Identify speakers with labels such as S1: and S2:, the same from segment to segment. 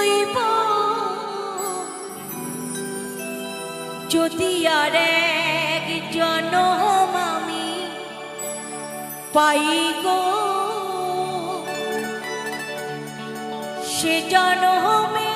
S1: হইব। যদি আর এক জনম আমি পাই গো সে জনমে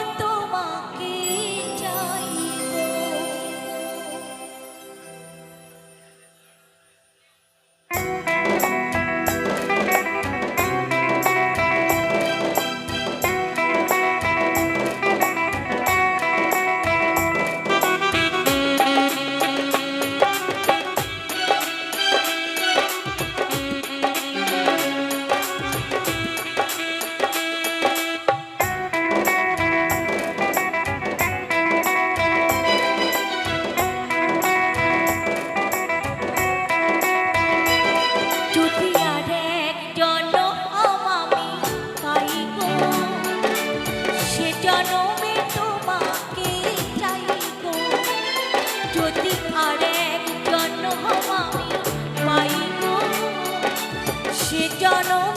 S1: chỉ cho nó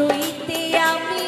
S1: সইতে আমি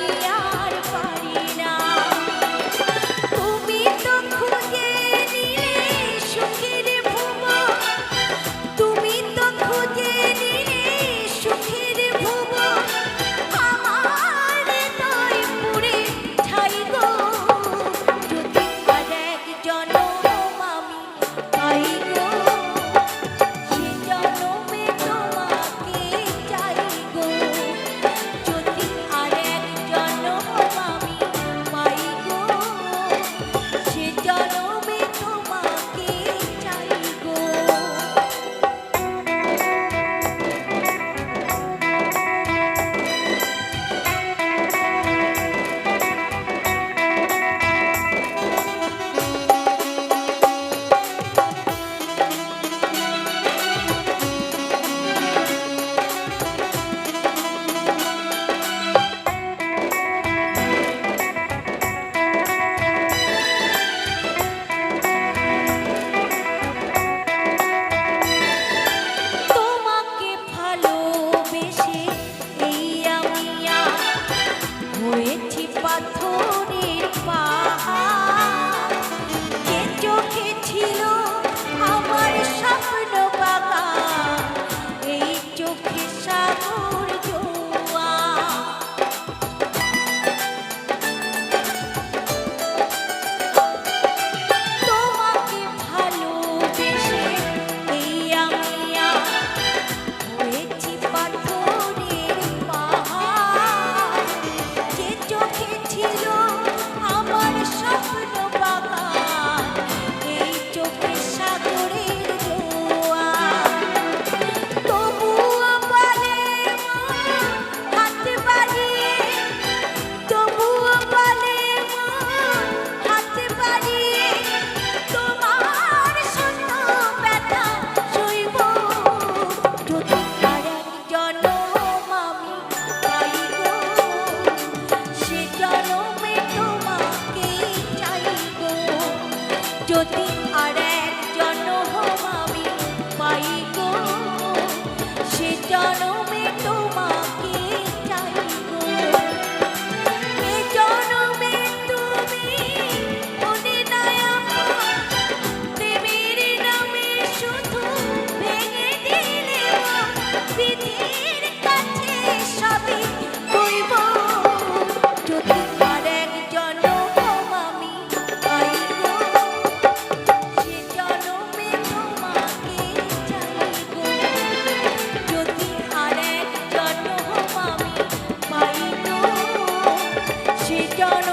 S1: যদি আর সে জন্মে